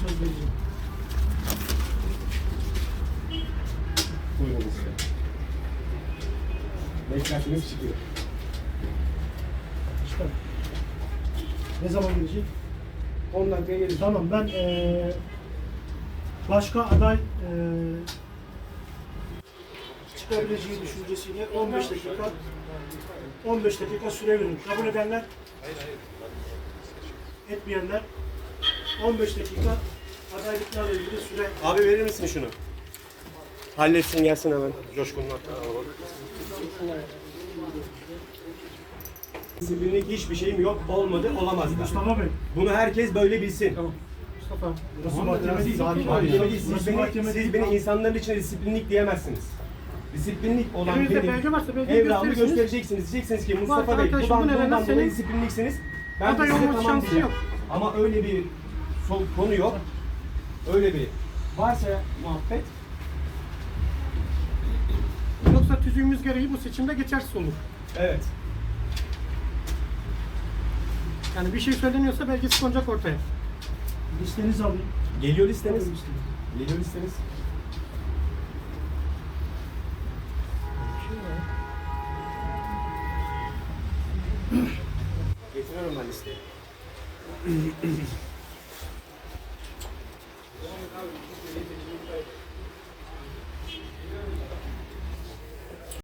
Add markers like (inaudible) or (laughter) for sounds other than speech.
söz vereceğim. Buyurun size. Beklersiniz çıkıyor. Çıkar. Ne zaman gelecek? 10 dakikaya gelir. Tamam ben eee başka aday eee çıkabileceği düşüncesiyle 15 dakika 15 dakika süre veriyorum. Kabul edenler etmeyenler 15 dakika adaylıklarla ilgili süre Abi verir misin şunu? Halletsin gelsin hemen. Coşkun'un hakkında alalım. Disiplinlik hiçbir şeyim yok. Olmadı, olamaz da. Mustafa Bey. Bunu herkes böyle bilsin. Mustafa. Burası Tamam, mahkeme değil. Mahkeme değil. Siz Burası beni, siz beni insanların içine disiplinlik diyemezsiniz. Disiplinlik olan Elinizde benim belge varsa belgeyi göstereceksiniz. Diyeceksiniz ki Mustafa Bey bu buradan dolayı disiplinliksiniz. Ben de size tamam şansı diyeceğim. yok. Ama öyle bir konu yok. Öyle bir varsa muhabbet Yoksa tüzüğümüz gereği bu seçimde geçersiz olur. evet. Yani bir şey söyleniyorsa belgesi konacak ortaya. Listenizi alayım. Geliyor listeniz. Alayım listenizi. Geliyor listeniz. Getiriyorum ben listeyi. (clears throat) Thank you.